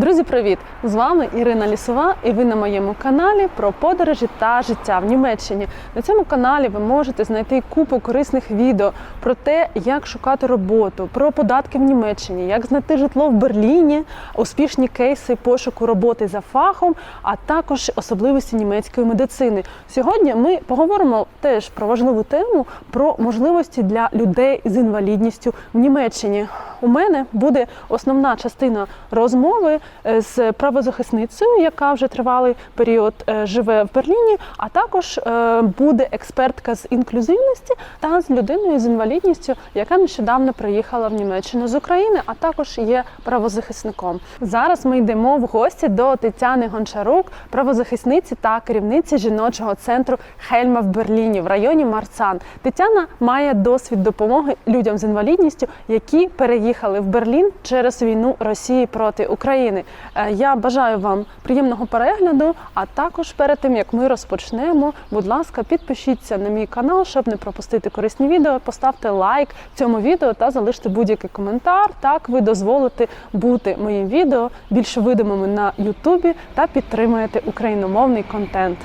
Друзі, привіт! З вами Ірина Лісова, і ви на моєму каналі про подорожі та життя в Німеччині. На цьому каналі ви можете знайти купу корисних відео про те, як шукати роботу, про податки в Німеччині, як знайти житло в Берліні, успішні кейси пошуку роботи за фахом, а також особливості німецької медицини. Сьогодні ми поговоримо теж про важливу тему про можливості для людей з інвалідністю в Німеччині. У мене буде основна частина розмови з правозахисницею, яка вже тривалий період е, живе в Берліні. А також е, буде експертка з інклюзивності та з людиною з інвалідністю, яка нещодавно приїхала в Німеччину з України, а також є правозахисником. Зараз ми йдемо в гості до Тетяни Гончарук, правозахисниці та керівниці жіночого центру Хельма в Берліні в районі Марцан. Тетяна має досвід допомоги людям з інвалідністю, які переїхали в Берлін через війну Росії проти України. Е, Я бажаю вам приємного перегляду. А також перед тим як ми розпочнемо, будь ласка, підпишіться на мій канал, щоб не пропустити корисні відео. Поставте лайк цьому відео та залиште будь-який коментар. Так ви дозволите бути моїм відео більш видимими на Ютубі та підтримуєте україномовний контент.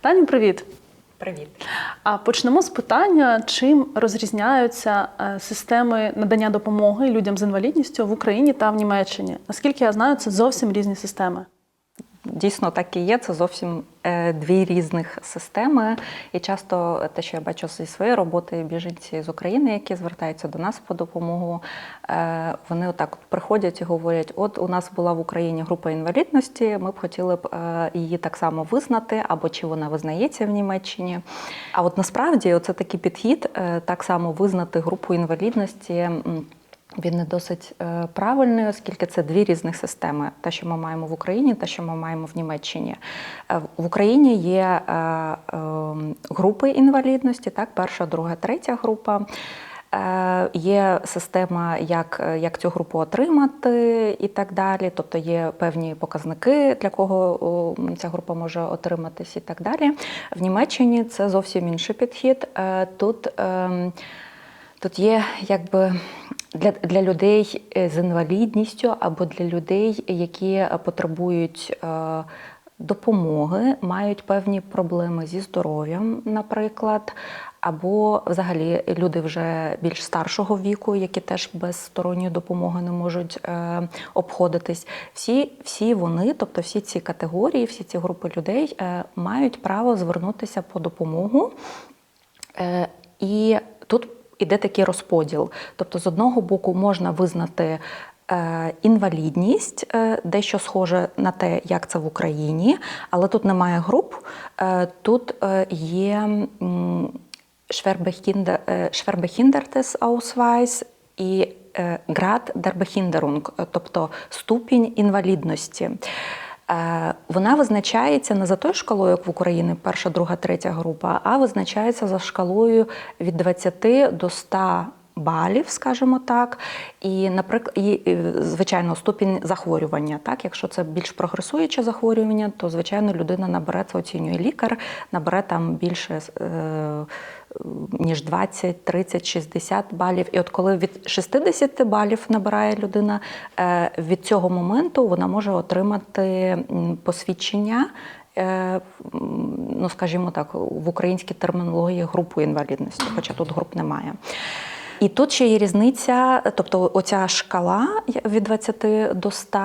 Таню, привіт! Привіт. А почнемо з питання, чим розрізняються е, системи надання допомоги людям з інвалідністю в Україні та в Німеччині. Наскільки я знаю, це зовсім різні системи. Дійсно, так і є. Це зовсім е, дві різних системи. І часто те, що я бачу зі своєї роботи, біженці з України, які звертаються до нас по допомогу, е, вони отак приходять і говорять: от у нас була в Україні група інвалідності, ми б хотіли б е, її так само визнати, або чи вона визнається в Німеччині. А от насправді це такий підхід, так само визнати групу інвалідності. Він не досить е, правильний, оскільки це дві різних системи: те, що ми маємо в Україні, те, що ми маємо в Німеччині. Е, В Україні є е, е, групи інвалідності, так, перша, друга, третя група. Є система, як, як цю групу отримати і так далі. Тобто є певні показники, для кого ця група може отриматись і так далі. В Німеччині це зовсім інший підхід. Тут ем, Тут є якби для, для людей е, з інвалідністю або для людей, які потребують е, допомоги, мають певні проблеми зі здоров'ям, наприклад, або взагалі люди вже більш старшого віку, які теж без сторонньої допомоги не можуть е, обходитись. Всі, всі вони, тобто всі ці категорії, всі ці групи людей мають право звернутися по допомогу. І тут іде такий розподіл. Тобто, з одного боку, можна визнати е, інвалідність, е, дещо схоже на те, як це в Україні, але тут немає груп. Е, Тут є м, Schwerbehinder- е, і Grad der Behinderung, тобто ступінь інвалідності. Е, Вона визначається не за тою шкалою, як в Україні, перша, друга, третя група, а визначається за шкалою від 20 до 100 балів, скажімо так. І, наприклад, і, звичайно, ступінь захворювання. Так, якщо це більш прогресуюче захворювання, то звичайно людина набере це оцінює лікар, набере там більше. Е, ніж 20, 30, 60 балів. І от коли від 60 балів набирає людина, е, від цього моменту вона може отримати посвідчення. е, Ну, скажімо так, в українській термінології групу інвалідності, хоча тут груп немає. І тут ще є різниця, тобто оця шкала від 20 до 100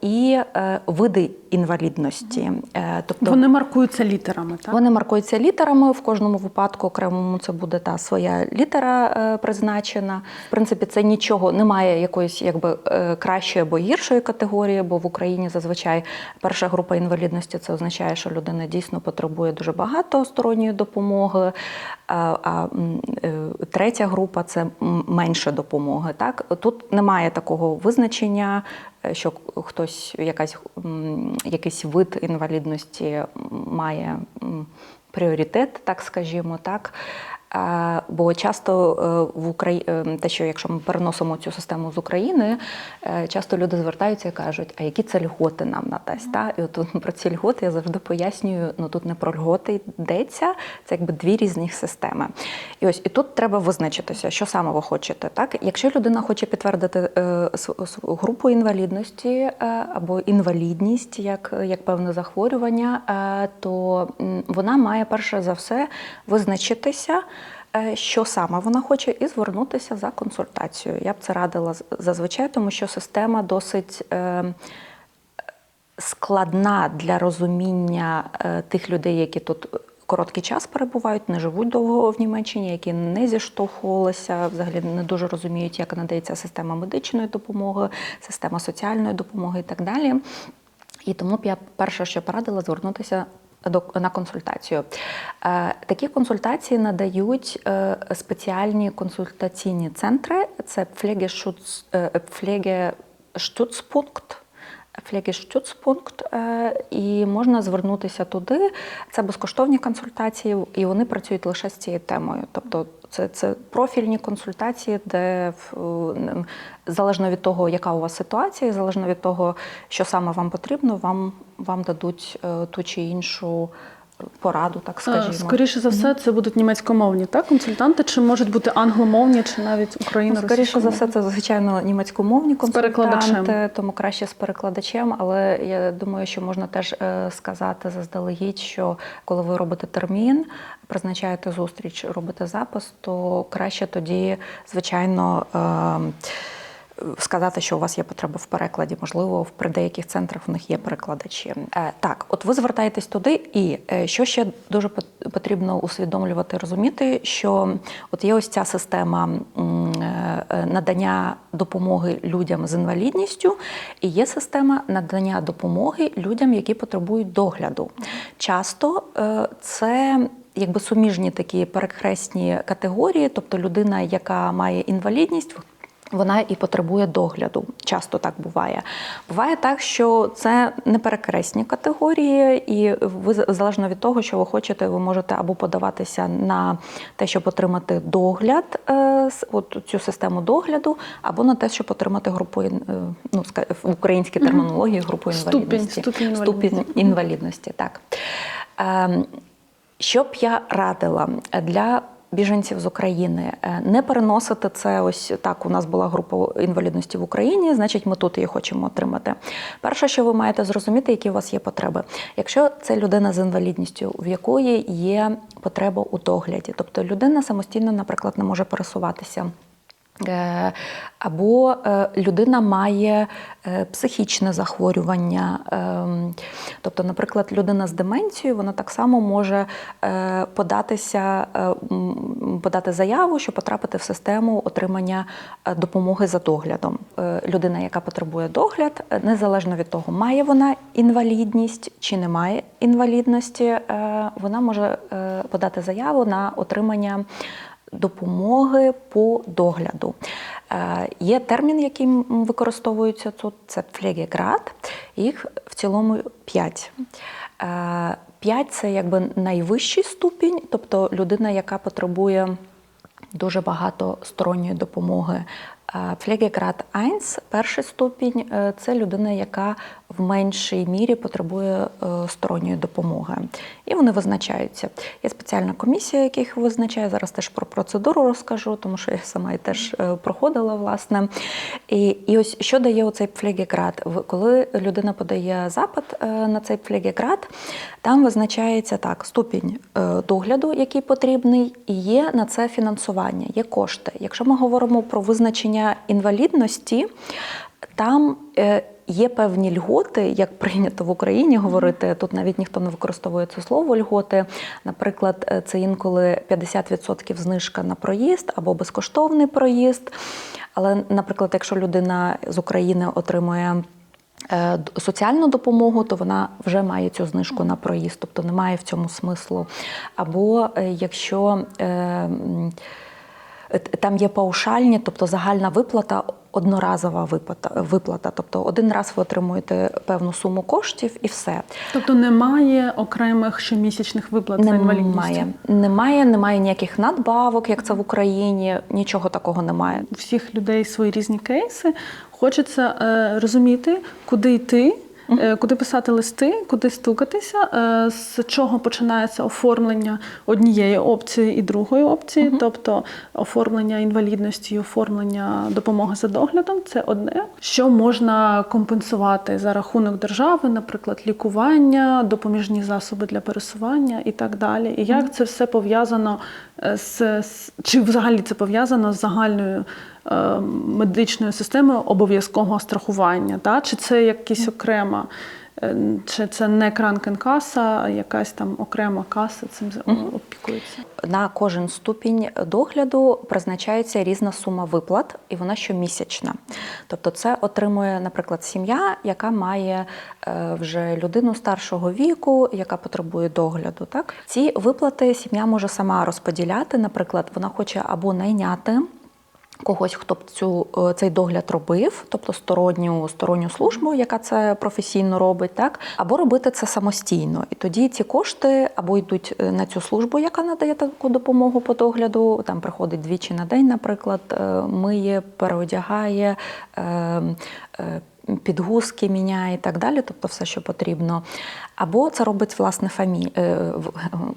і е, види інвалідності. Е, тобто, Вони маркуються літерами, так? вони маркуються літерами. В кожному випадку окремому це буде та своя літера е, призначена. В принципі, це нічого немає якоїсь якби е, кращої або гіршої категорії, бо в Україні зазвичай перша група інвалідності це означає, що людина дійсно потребує дуже багато сторонньої допомоги. А, третя група це менше допомоги. Так тут немає такого визначення, що хтось якась якийсь вид інвалідності має пріоритет, так скажімо, так. Е, Бо часто е, в Україні, те, що якщо ми переносимо цю систему з України, е, часто люди звертаються і кажуть, а які це льготи нам надасть? Та? І от про ці льготи я завжди пояснюю, ну тут не про льготи йдеться, це якби дві різні системи. І ось і тут треба визначитися, що саме ви хочете. Так? Якщо людина хоче підтвердити е, групу інвалідності е, або інвалідність як, як певне захворювання, е, то вона має перше за все визначитися. Е, Що саме вона хоче, і звернутися за консультацією. Я б це радила зазвичай, тому що система досить е, складна для розуміння е, тих людей, які тут короткий час перебувають, не живуть довго в Німеччині, які не зіштовхувалися, взагалі не дуже розуміють, як надається система медичної допомоги, система соціальної допомоги і так далі. І тому б я перше, що порадила, звернутися на консультацію. Е, Такі консультації надають е, спеціальні консультаційні центри. Це Pflegeschutz, е, Pflegestützpunkt, Pflegestützpunkt, е, і можна звернутися туди. Це безкоштовні консультації, і вони працюють лише з цією темою. Тобто це, це профільні консультації, де залежно від того, яка у вас ситуація, залежно від того, що саме вам потрібно, вам, вам дадуть е, ту чи іншу пораду, так скажімо. Скоріше за все, це будуть німецькомовні так, консультанти, чи можуть бути англомовні, чи навіть Ну, скоріше за все, це звичайно німецькомовні консультанти, тому краще з перекладачем. Але я думаю, що можна теж е, сказати заздалегідь, що коли ви робите термін, призначаєте зустріч, робите запис, то краще тоді, звичайно. е, Сказати, що у вас є потреба в перекладі, можливо, в- при деяких центрах в них є перекладачі. Е, так, от ви звертаєтесь туди, і е, що ще дуже пот- потрібно усвідомлювати, розуміти, що от є ось ця система е, надання допомоги людям з інвалідністю, і є система надання допомоги людям, які потребують догляду. Часто це якби суміжні такі перехресні категорії, тобто людина, яка має інвалідність, вона і потребує догляду. Часто так буває. Буває так, що це не перекресні категорії, і ви залежно від того, що ви хочете, ви можете або подаватися на те, щоб отримати догляд, е, от цю систему догляду, або на те, щоб отримати групу е, ну, в українській термінології групу інвалідності. ступінь інвалідності. Ступінь інвалідності. Так. Ем, що б я радила для біженців з України Е, не переносити це ось так. У нас була група інвалідності в Україні, значить, ми тут її хочемо отримати. Перше, що ви маєте зрозуміти, які у вас є потреби. Якщо це людина з інвалідністю, в якої є потреба у догляді, тобто людина самостійно, наприклад, не може пересуватися. Е, Або е, людина має е, психічне захворювання. ем, Тобто, наприклад, людина з деменцією вона так само може податися, подати заяву, щоб потрапити в систему отримання допомоги за доглядом. Людина, яка потребує догляд, незалежно від того, має вона інвалідність чи не має інвалідності, вона може подати заяву на отримання допомоги по догляду. Е, Є термін, який використовується тут, це флегеград. Їх в цілому п'ять. Е, П'ять це якби найвищий ступінь, тобто людина, яка потребує дуже багато сторонньої допомоги. Флегеград 1, перший ступінь, е, це людина, яка в меншій мірі потребує е, сторонньої допомоги. І вони визначаються. Є спеціальна комісія, яка їх визначає. Зараз теж про процедуру розкажу, тому що я сама теж е, проходила, власне. І, і ось що дає оцей флегеград? Коли людина подає запит на цей флегеград, там визначається так: ступінь догляду, який потрібний, і є на це фінансування, є кошти. Якщо ми говоримо про визначення інвалідності, там е, є певні льготи, як прийнято в Україні говорити. Тут навіть ніхто не використовує це слово льготи. Наприклад, е, це інколи 50% знижка на проїзд або безкоштовний проїзд. Але, наприклад, якщо людина з України отримує е, соціальну допомогу, то вона вже має цю знижку на проїзд, тобто немає в цьому смислу. Або якщо Е, Там є паушальні, тобто загальна виплата одноразова виплата, виплата. Тобто один раз ви отримуєте певну суму коштів і все. Тобто немає окремих щомісячних виплат за інвалідністю? Немає, немає, немає ніяких надбавок, як це в Україні. Нічого такого немає. У всіх людей свої різні кейси. Хочеться е, розуміти, куди йти. Е, Куди писати листи, куди стукатися, е, з чого починається оформлення однієї опції і другої опції, тобто оформлення інвалідності і оформлення допомоги за доглядом це одне, що можна компенсувати за рахунок держави, наприклад, лікування, допоміжні засоби для пересування і так далі. І як це все пов'язано е, з, з чи взагалі це пов'язано з загальною е, медичною системою обов'язкового страхування, та? чи це якась окрема, е, чи це не кранкенкаса, а якась там окрема каса цим опікується. На кожен ступінь догляду призначається різна сума виплат, і вона щомісячна. Тобто, це отримує, наприклад, сім'я, яка має е, вже людину старшого віку, яка потребує догляду. Так ці виплати сім'я може сама розподіляти. Наприклад, вона хоче або найняти. Когось, хто б цю е, цей догляд робив, тобто сторонню сторонню службу, яка це професійно робить, так або робити це самостійно. І тоді ці кошти або йдуть е, на цю службу, яка надає таку допомогу по догляду. Там приходить двічі на день, наприклад, е, миє, переодягає. Підгузки міняє і так далі, тобто все, що потрібно. Або це робить власне фамі... е,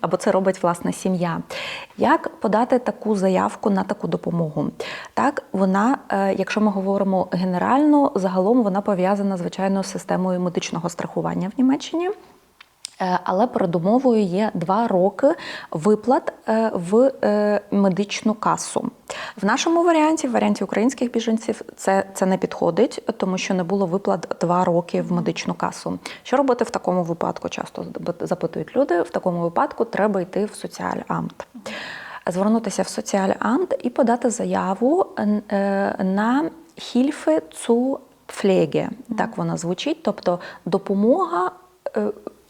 або це робить власне сім'я. Як подати таку заявку на таку допомогу? Так, вона, е, якщо ми говоримо генерально, загалом вона пов'язана звичайно з системою медичного страхування в Німеччині. Е, Але передумовою є два роки виплат е, в е, медичну касу. В нашому варіанті, в варіанті українських біженців, це, це не підходить, тому що не було виплат два роки в медичну касу. Що робити в такому випадку? Часто запитують люди. В такому випадку треба йти в соціальамт. Звернутися в соціальамт і подати заяву на Hilfe zu Pflege. Так вона звучить, тобто допомога.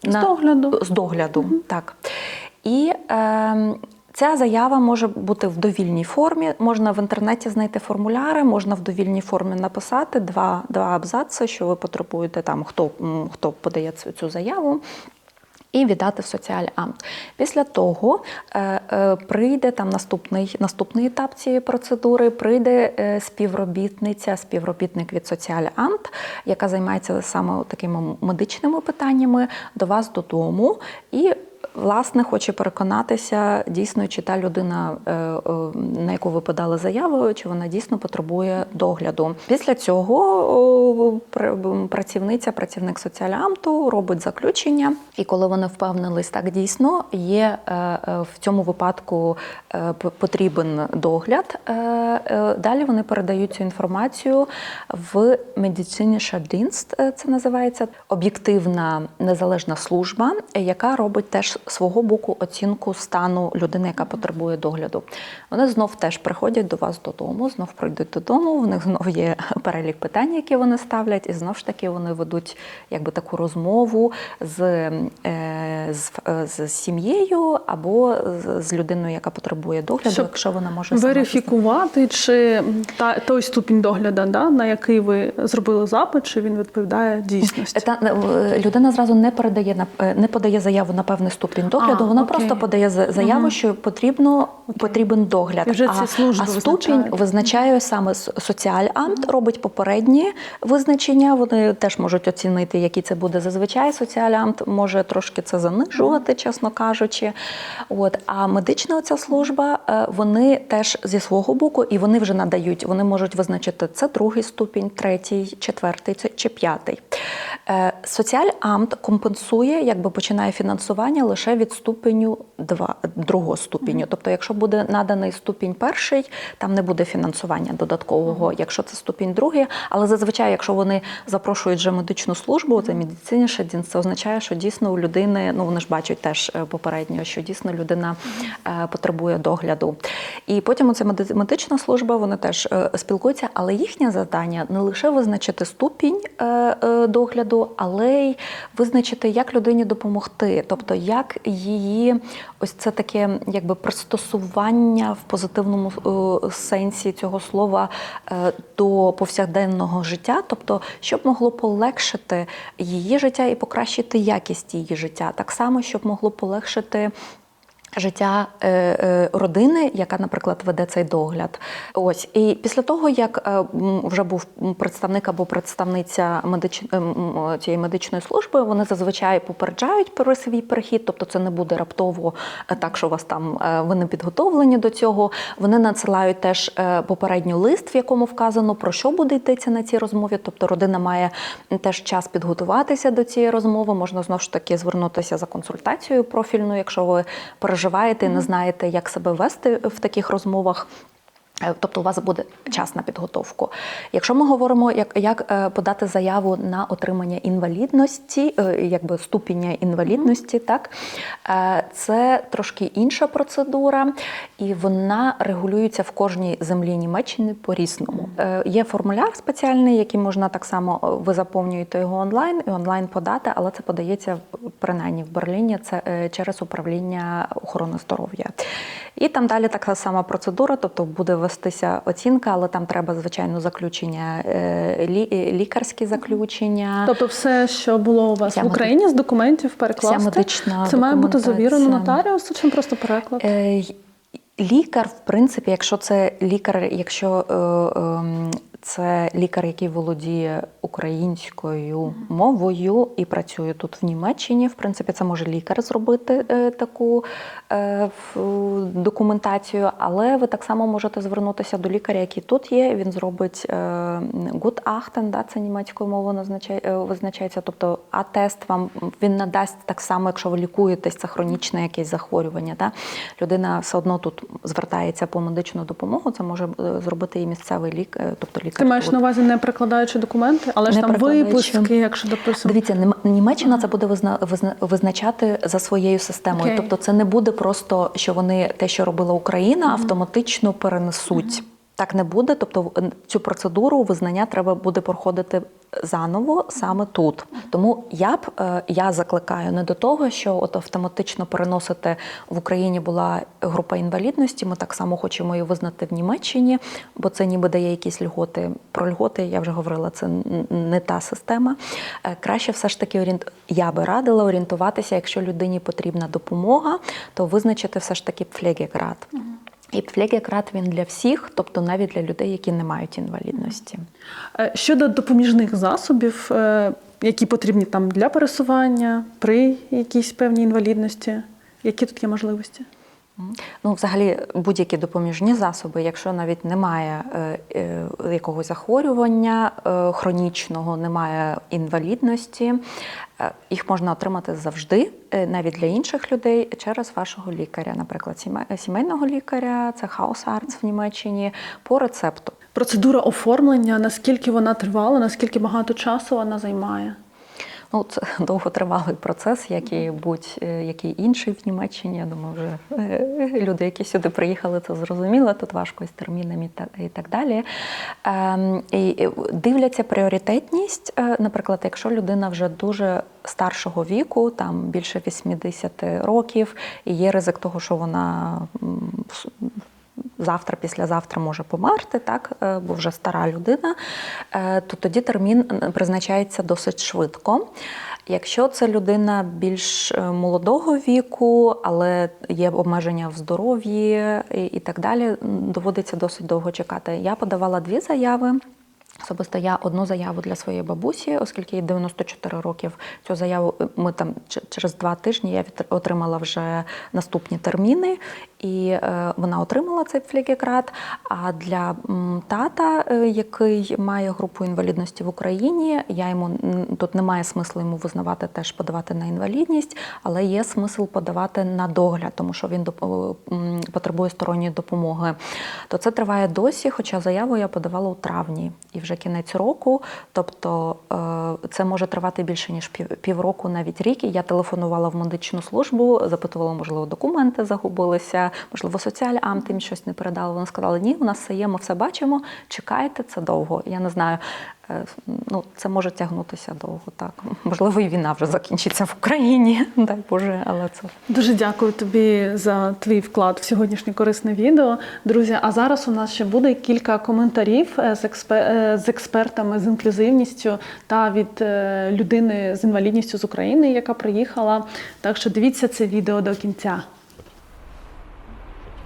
З догляду. з догляду. Так. І е, ця заява може бути в довільній формі. Можна в інтернеті знайти формуляри, можна в довільній формі написати два, два абзаци, що ви потребуєте там, хто, хто подає цю, цю заяву. І віддати в соціальамт. Після того е, е, прийде там наступний, наступний етап цієї процедури, прийде е, співробітниця, співробітник від соціальамт, яка займається саме такими медичними питаннями до вас додому. І Власне, хоче переконатися, дійсно, чи та людина, е, е, на яку ви подали заяву, чи вона дійсно потребує догляду. Після цього працівниця, працівник соціальамту робить заключення, і коли вони впевнились, так дійсно є е, в цьому випадку потрібен догляд. Далі вони передають цю інформацію в медициніша дінст, е, це називається об'єктивна незалежна служба, яка робить теж свого боку оцінку стану людини, яка потребує догляду. Вони знов теж приходять до вас додому, знов прийдуть додому. В них знов є перелік питань, які вони ставлять, і знов ж таки вони ведуть якби таку розмову з, е, з, е, з сім'єю або з, людиною, яка потребує догляду, Щоб якщо вона може Верифікувати, чи та, той ступінь догляду, да, на який ви зробили запит, чи він відповідає дійсності. Та е, людина зразу не передає е, не подає заяву на певний ступінь догляду. А, вона окей. просто подає заяву, Мгм. що потрібно потрібен догляд. Вже а, а ступінь визначає саме соціальамт, робить попередні визначення. Вони теж можуть оцінити, які це буде зазвичай. Соціальамт може трошки це занижувати, чесно кажучи. От а медична оця служба, е, вони теж зі свого боку, і вони вже надають. Вони можуть визначити це другий ступінь, третій, четвертий чи п'ятий. Е, Соціальамт компенсує, якби починає фінансування лише від ступеню 2, другого ступеню. Тобто, якщо буде наданий ступінь перший, там не буде фінансування додаткового. Якщо це ступінь другий, але зазвичай, якщо вони запрошують вже медичну службу, це медицинний шедін, це означає, що дійсно у людини, ну вони ж бачать теж е, попередньо, що дійсно людина е, потребує догляду. І потім оця меди- медична служба, вони теж е, спілкуються, але їхнє завдання не лише визначити ступінь догляду, але й визначити, як людині допомогти, тобто як її ось це таке якби пристосування в позитивному е, сенсі цього слова е, до повсякденного життя, тобто, щоб могло полегшити її життя і покращити якість її життя, так само, щоб могло полегшити. Життя е, е, родини, яка, наприклад, веде цей догляд. Ось і після того, як е, вже був представник або представниця медич... е, цієї медичної служби, вони зазвичай попереджають про свій перехід, тобто це не буде раптово е, так, що у вас там е, ви не підготовлені до цього. Вони надсилають теж е, попередньо лист, в якому вказано про що буде йтися на цій розмові. Тобто родина має теж час підготуватися до цієї розмови. Можна знову ж таки звернутися за консультацією профільною, якщо ви переживаєте і не знаєте, як себе вести в таких розмовах. Е, Тобто у вас буде час на підготовку. Якщо ми говоримо, як, як е, подати заяву на отримання інвалідності, е, якби ступеня інвалідності, так це трошки інша процедура, і вона регулюється в кожній землі Німеччини по-різному. Є формуляр спеціальний, який можна так само ви заповнюєте його онлайн і онлайн подати, але це подається принаймні в Берліні це через управління охорони здоров'я. І там далі така сама процедура, тобто буде вестися оцінка, але там треба, звичайно, заключення, е, е, лікарські заключення. Тобто, все, що було у вас Вся в Україні з документів, перекласти, медична це має бути завірено нотаріусу, чим просто переклад. Е, Лікар, в принципі, якщо це лікар, якщо е, ем, це лікар, який володіє українською мовою і працює тут в Німеччині, в принципі, це може лікар зробити е, таку е, документацію, але ви так само можете звернутися до лікаря, який тут є. Він зробить е, Gutachten, да, це німецькою мовою визначається. Тобто, а-тест вам він надасть так само, якщо ви лікуєтесь, це хронічне якесь захворювання. Да? Людина все одно тут звертається по медичну допомогу. Це може зробити і місцевий лік, тобто лікар. Ти маєш на увазі не прикладаючи документи, але ж там випуски, якщо допустимо. Дивіться, Німеччина це буде визна, визна- визначати за своєю системою. Okay. Тобто, це не буде просто, що вони те, що робила Україна, автоматично перенесуть. Так не буде. Тобто цю процедуру визнання треба буде проходити заново саме тут. Тому я б е, я закликаю не до того, що от автоматично переносити в Україні була група інвалідності. Ми так само хочемо її визнати в Німеччині, бо це ніби дає якісь льготи. Про льготи я вже говорила, це не та система. Е, Краще все ж таки орієнт... я би радила орієнтуватися, якщо людині потрібна допомога, то визначити все ж таки пфлегеград. І пфлегеград він для всіх, тобто навіть для людей, які не мають інвалідності. Е, Щодо допоміжних засобів, е, які потрібні там для пересування при якійсь певній інвалідності, які тут є можливості? Ну, взагалі, будь-які допоміжні засоби, якщо навіть немає е, е, якогось захворювання е, хронічного, немає інвалідності, їх можна отримати завжди, навіть для інших людей, через вашого лікаря, наприклад, сімейного лікаря, це хаусарц в Німеччині, по рецепту. Процедура оформлення, наскільки вона тривала, наскільки багато часу вона займає? Ну, це довготривалий процес, як і будь-який інший в Німеччині. Я думаю, вже е, люди, які сюди приїхали, це зрозуміли. Тут важко із термінами і так, далі. Ем, і дивляться пріоритетність. Е, Наприклад, якщо людина вже дуже старшого віку, там більше 80 років, і є ризик того, що вона завтра, післязавтра може померти, так, е, бо вже стара людина, е, то тоді термін е, призначається досить швидко. Якщо це людина більш молодого віку, але є обмеження в здоров'ї і так далі, доводиться досить довго чекати. Я подавала дві заяви. Особисто я одну заяву для своєї бабусі, оскільки їй 94 років. Цю заяву е, ми там через два тижні я отримала вже наступні терміни, і е, вона отримала цей флігекрат. А для тата, е, який має групу інвалідності в Україні, я йому тут немає смислу йому визнавати теж подавати на інвалідність, але є смисл подавати на догляд, тому що він потребує сторонньої допомоги. То це триває досі, хоча заяву я подавала у травні і вже кінець року. Тобто е, це може тривати більше ніж півроку, навіть рік. Я телефонувала в медичну службу, запитувала, можливо, документи загубилися, можливо, соціальамт їм щось не передали. Вони сказали, ні, у нас все є, ми все бачимо. Чекайте, це довго. Я не знаю. Е, ну, це може тягнутися довго. Так можливо, і війна вже закінчиться в Україні. Дай Боже, але це Дуже дякую тобі за твій вклад в сьогоднішнє корисне відео. Друзі, а зараз у нас ще буде кілька коментарів е, з, експе- е, з експертами з інклюзивністю та від людини з інвалідністю з України, яка приїхала. Так що дивіться це відео до кінця.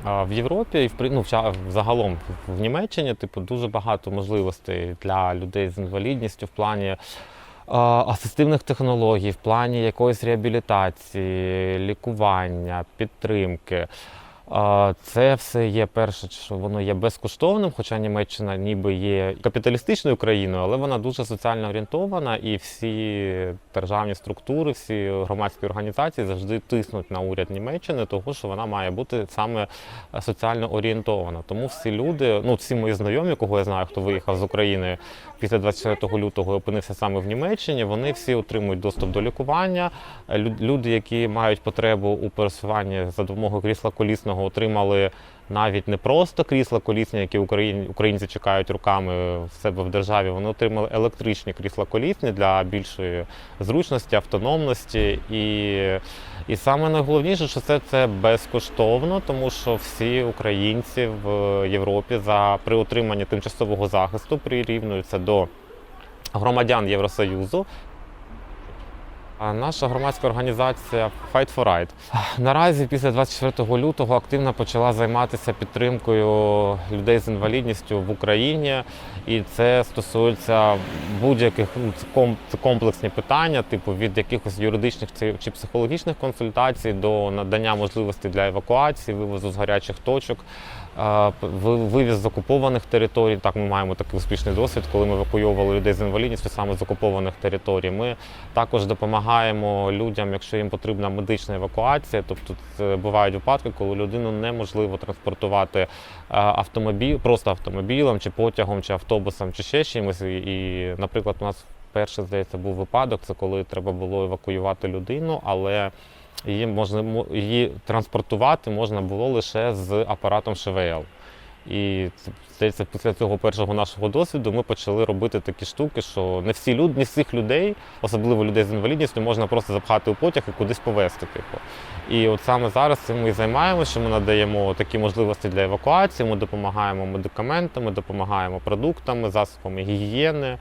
В Європі і в ну, загалом в- Німеччині типу, дуже багато можливостей для людей з інвалідністю в плані асистивних технологій, в плані якоїсь реабілітації, лікування, підтримки. Це все є перше, що воно є безкоштовним, хоча Німеччина ніби є капіталістичною країною, але вона дуже соціально орієнтована, і всі державні структури, всі громадські організації завжди тиснуть на уряд Німеччини, того що вона має бути саме соціально орієнтована. Тому всі люди, ну всі мої знайомі, кого я знаю, хто виїхав з України після 24 лютого опинився саме в Німеччині, вони всі отримують доступ до лікування. Люди, які мають потребу у пересуванні за допомогою крісла колісного, отримали навіть не просто крісла колісні, які українці чекають руками в себе в державі. Вони отримали електричні крісла колісні для більшої зручності, автономності. І, і саме найголовніше, що це, це безкоштовно, тому що всі українці в Європі за при отриманні тимчасового захисту прирівнюються до громадян Євросоюзу. Наша громадська організація Fight for Right наразі після 24 лютого активно почала займатися підтримкою людей з інвалідністю в Україні, і це стосується будь-яких ну, комплексні питання, типу від якихось юридичних чи- психологічних консультацій до надання можливостей для евакуації, вивозу з гарячих точок. Ви- Вивіз з окупованих територій. Так, ми маємо такий успішний досвід, коли ми евакуйовували людей з інвалідністю саме з окупованих територій. Ми також допомагаємо людям, якщо їм потрібна медична евакуація. Тобто це бувають випадки, коли людину неможливо транспортувати автомобіль, просто автомобілем, чи потягом, чи автобусом, чи ще чимось. І, наприклад, у нас перший, здається, був випадок, це коли треба було евакуювати людину, але її можна її транспортувати можна було лише з апаратом ШВЛ. І здається, після цього першого нашого досвіду ми почали робити такі штуки, що не всі люди, не всіх людей, особливо людей з інвалідністю, можна просто запхати у потяг і кудись повезти. Типу. І от саме зараз цим ми і займаємося, що ми надаємо такі можливості для евакуації, ми допомагаємо медикаментами, допомагаємо продуктами, засобами гігієни.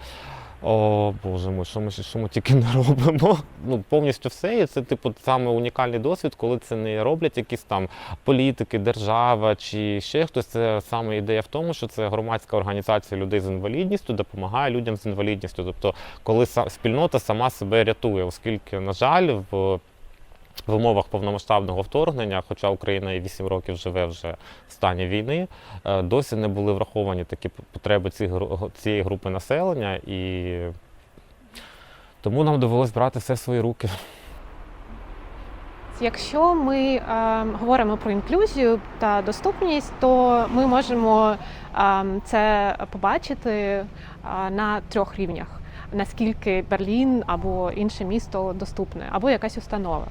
О, Боже мой, що ми, що ми тільки не робимо. Ну, повністю все. І це, типу, саме унікальний досвід, коли це не роблять якісь там політики, держава чи ще хтось. Це саме ідея в тому, що це громадська організація людей з інвалідністю допомагає людям з інвалідністю. Тобто, коли спільнота сама себе рятує, оскільки, на жаль, в в умовах повномасштабного вторгнення, хоча Україна і 8 років живе вже в стані війни, е, досі не були враховані такі потреби гру- цієї групи населення, і тому нам довелось брати все в свої руки. Якщо ми е, говоримо про інклюзію та доступність, то ми можемо е, це побачити е, на трьох рівнях. Наскільки Берлін або інше місто доступне, або якась установа.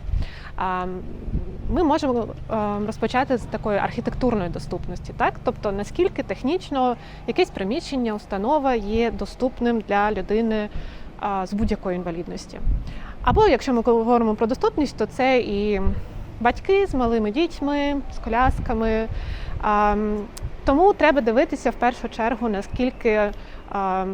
Ми можемо е, розпочати з такої архітектурної доступності, так тобто наскільки технічно якесь приміщення, установа є доступним для людини з будь-якої інвалідності. Або якщо ми говоримо про доступність, то це і батьки з малими дітьми, з колясками. Тому треба дивитися в першу чергу, наскільки,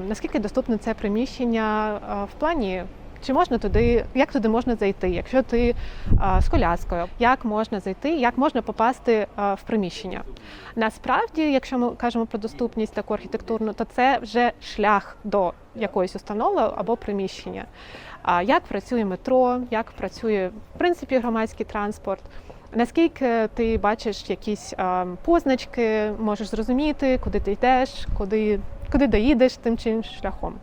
наскільки доступне це приміщення в плані. Чи можна туди, як туди можна зайти? Якщо ти а, з коляскою, як можна зайти, як можна попасти а, в приміщення? Насправді, якщо ми кажемо про доступність таку архітектурну, то це вже шлях до якоїсь установи або приміщення. Як працює метро, як працює в принципі громадський транспорт. Наскільки ти бачиш якісь позначки, можеш зрозуміти, куди ти йдеш, куди, куди доїдеш тим чи іншим шляхом.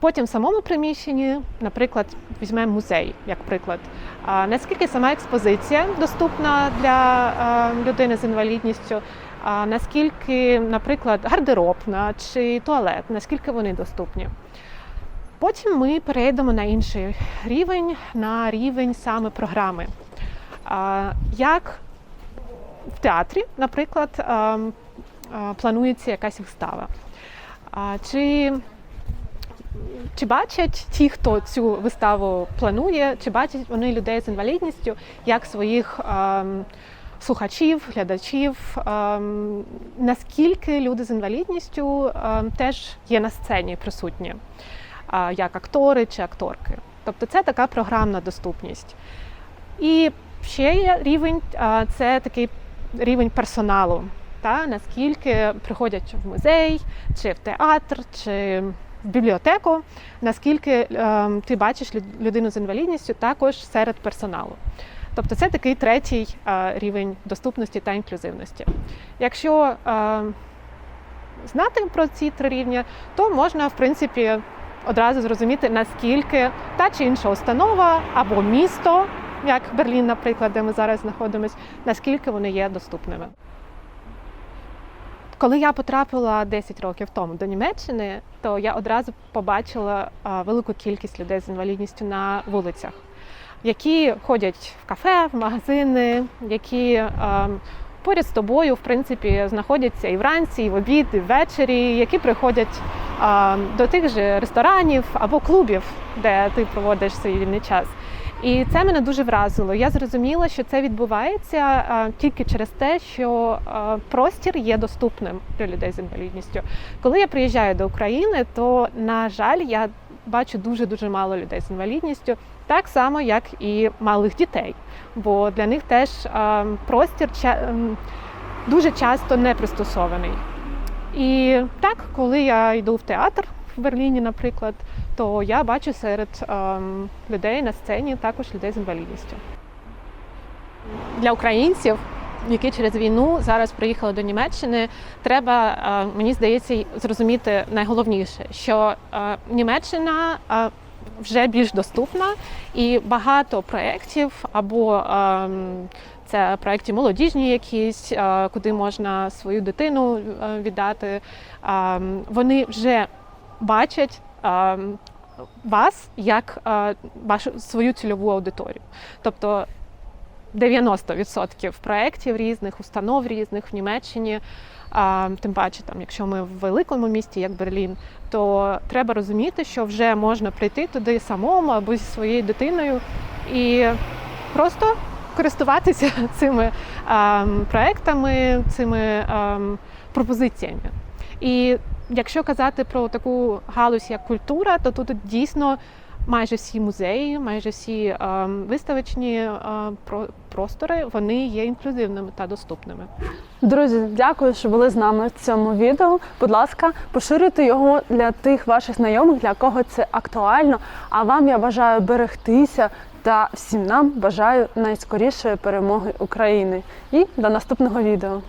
Потім в самому приміщенні, наприклад, візьмемо музей, як приклад. Наскільки сама експозиція доступна для людини з інвалідністю? Наскільки, наприклад, гардеробна чи туалет, наскільки вони доступні? Потім ми перейдемо на інший рівень, на рівень саме програми. Як в театрі, наприклад, планується якась вистава. Чи чи бачать ті, хто цю виставу планує, чи бачать вони людей з інвалідністю як своїх слухачів, глядачів, наскільки люди з інвалідністю теж є на сцені присутні, як актори чи акторки. Тобто це така програмна доступність. І ще є рівень це такий рівень персоналу. Та, наскільки приходять в музей, чи в театр, чи в бібліотеку, наскільки е, ти бачиш люд- людину з інвалідністю також серед персоналу. Тобто це такий третій е, рівень доступності та інклюзивності. Якщо е, знати про ці три рівня, то можна, в принципі, одразу зрозуміти, наскільки та чи інша установа або місто, як Берлін, наприклад, де ми зараз знаходимося, наскільки вони є доступними. Коли я потрапила 10 років тому до Німеччини, то я одразу побачила велику кількість людей з інвалідністю на вулицях, які ходять в кафе, в магазини, які а, поряд з тобою, в принципі, знаходяться і вранці, і в обід, і ввечері, які приходять а, до тих же ресторанів або клубів, де ти проводиш свій вільний час. І це мене дуже вразило. Я зрозуміла, що це відбувається а, тільки через те, що а, простір є доступним для людей з інвалідністю. Коли я приїжджаю до України, то на жаль, я бачу дуже дуже мало людей з інвалідністю, так само як і малих дітей. Бо для них теж простір ем, дуже часто не пристосований. І так, коли я йду в театр в Берліні, наприклад, то я бачу серед ем, людей на сцені також людей з інвалідністю. Для українців, які через війну зараз приїхали до Німеччини, треба, е, мені здається, зрозуміти найголовніше, що е, Німеччина е, вже більш доступна і багато проєктів або ем, це проєкти молодіжні якісь, куди можна свою дитину віддати. Ем, Вони вже бачать ем, вас як вашу свою цільову аудиторію. Тобто 90% проєктів різних, установ різних в Німеччині. А, тим паче, там, якщо ми в великому місті, як Берлін, то треба розуміти, що вже можна прийти туди самому або зі своєю дитиною і просто користуватися цими ем, проектами, цими ем, пропозиціями. І якщо казати про таку галузь, як культура, то тут дійсно майже всі музеї, майже всі ем, виставочні е, про- простори вони є інклюзивними та доступними. Друзі, дякую, що були з нами в цьому відео. Будь ласка, поширюйте його для тих ваших знайомих, для кого це актуально. А вам я бажаю берегтися та всім нам бажаю найскорішої перемоги України. І до наступного відео.